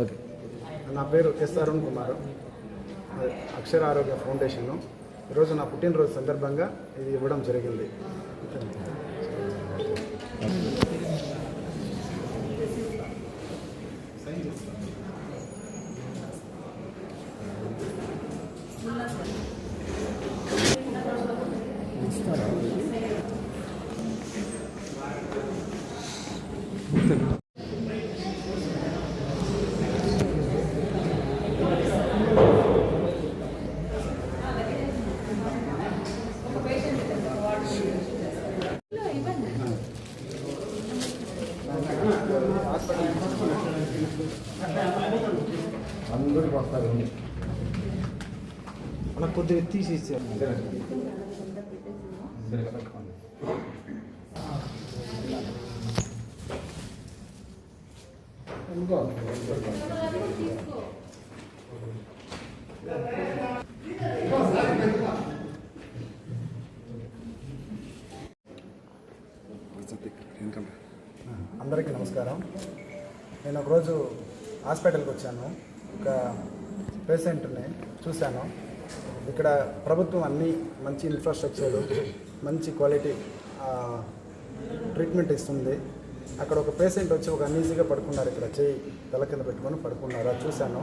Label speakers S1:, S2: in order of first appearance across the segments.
S1: Okay.
S2: నా పేరు yes Arun Kumar. అక్షర ఆరోగ్య ఫౌండేషన్ ఈరోజు నా పుట్టినరోజు సందర్భంగా ఇది ఇవ్వడం జరిగింది.
S1: అందరికి వస్తారు.
S2: మనకు కొద్దిగా తీసి ఇచ్చారు అందరికీ నమస్కారం. నేను ఒకరోజు హాస్పిటల్కి వచ్చాను. ఒక పేషెంట్ని చూశాను. ఇక్కడ ప్రభుత్వం అన్ని మంచి ఇన్ఫ్రాస్ట్రక్చర్ మంచి క్వాలిటీ ట్రీట్మెంట్ ఇస్తుంది. అక్కడ ఒక పేషెంట్ వచ్చి ఒక అన్ఈజీగా పడుకున్నారు. ఇక్కడ చేయి తల కింద పెట్టుకొని పడుకున్నారు. అది చూశాను.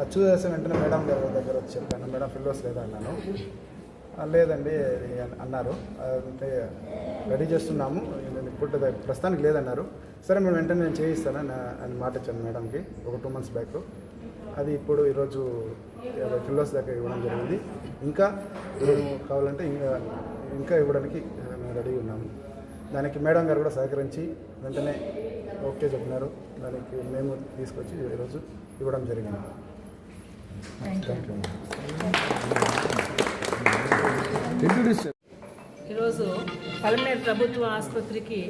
S2: అది చూసేసిన వెంటనే మేడం గారి దగ్గర వచ్చి చెప్పాను. మేడం ఫిల్లోస్ లేదా అన్నాను. లేదండి అన్నారు. అంటే రెడీ చేస్తున్నాము. నేను ఇప్పుడు ప్రస్తుతానికి లేదన్నారు. సరే మేము వెంటనే నేను చేయిస్తాను అని మాట ఇచ్చాను మేడంకి. ఒక టూ మంత్స్ బ్యాక్ అది ఇప్పుడు ఈరోజు ఫిల్లోస్ దగ్గర ఇవ్వడం జరిగింది. ఇంకా కావాలంటే ఇంకా ఇంకా ఇవ్వడానికి మేము రెడీ ఉన్నాము. దానికి మేడం గారు కూడా సహకరించి వెంటనే ఓకే చెప్పినారు. దానికి మేము తీసుకొచ్చి ఈరోజు ఇవ్వడం జరిగింది.
S3: ఈరోజు పలమేరు ప్రభుత్వ ఆసుపత్రికి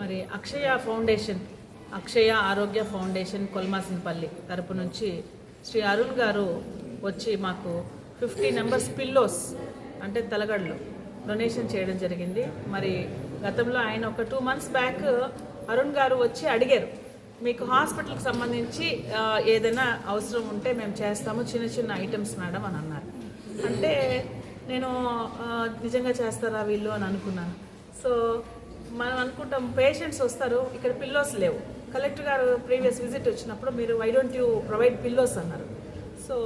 S3: మరి అక్షయ ఫౌండేషన్ అక్షయ ఆరోగ్య ఫౌండేషన్ కొల్మాసినపల్లి తరపు నుంచి శ్రీ అరుణ్ గారు వచ్చి మాకు ఫిఫ్టీ నెంబర్స్ పిల్లోస్ అంటే తలగడలు డొనేషన్ చేయడం జరిగింది. మరి గతంలో ఆయన ఒక టూ మంత్స్ బ్యాక్ అరుణ్ గారు వచ్చి అడిగారు మీకు హాస్పిటల్కి సంబంధించి ఏదైనా అవసరం ఉంటే మేము చేస్తాము చిన్న చిన్న ఐటమ్స్ మేడం అని అన్నారు. అంటే నేను నిజంగా చేస్తారా వీళ్ళు అని అనుకున్నాను. సో మనం అనుకుంటాం పేషెంట్స్ వస్తారు ఇక్కడ పిల్లోస్ లేవు. కలెక్టర్ గారు ప్రీవియస్ విజిట్ వచ్చినప్పుడు మీరు why don't you provide pillows అన్నారు. సో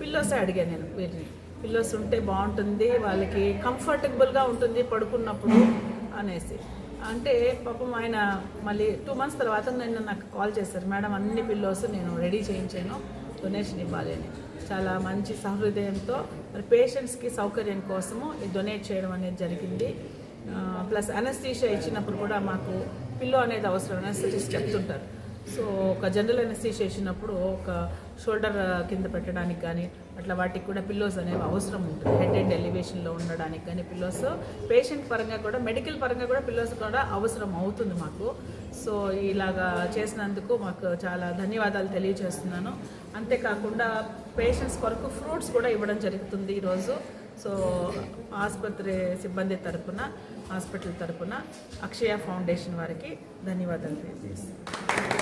S3: పిల్లోసే అడిగాను నేను వీటిని. పిల్లోస్ ఉంటే బాగుంటుంది వాళ్ళకి కంఫర్టబుల్గా ఉంటుంది పడుకున్నప్పుడు అనేసి. అంటే పాపం ఆయన మళ్ళీ టూ మంత్స్ తర్వాత నిన్న నాకు కాల్ చేశారు. మేడం అన్ని పిల్లోస్ నేను రెడీ చేయించాను డొనేషన్ ఇవ్వాలి అని. చాలా మంచి సహృదయంతో మరి పేషెంట్స్కి సౌకర్యం కోసము ఈ డొనేట్ చేయడం అనేది జరిగింది. ప్లస్ అనస్థీషియా ఇచ్చినప్పుడు కూడా మాకు పిల్లో అనేది అవసరం అనస్థిస్ట్ చెప్తుంటారు. సో ఒక జనరల్ అనస్థీషియా ఇచ్చినప్పుడు ఒక షోల్డర్ కింద పెట్టడానికి కానీ అట్లా వాటికి కూడా పిల్లోస్ అనేవి అవసరం ఉంటుంది. హెడ్ అండ్ ఎలివేషన్లో ఉండడానికి కానీ పిల్లోస్ పేషెంట్ పరంగా కూడా మెడికల్ పరంగా కూడా పిల్లోస్ కూడా అవసరం అవుతుంది మాకు. సో ఇలాగా చేసినందుకు మాకు చాలా ధన్యవాదాలు తెలియజేస్తున్నాను. అంతేకాకుండా పేషెంట్స్ కొరకు ఫ్రూట్స్ కూడా ఇవ్వడం జరుగుతుంది ఈరోజు. సో ఆసుపత్రి సిబ్బంది తరపున హాస్పిటల్ తరపున అక్షయ ఫౌండేషన్ వారికి ధన్యవాదాలు తెలియజేస్తాను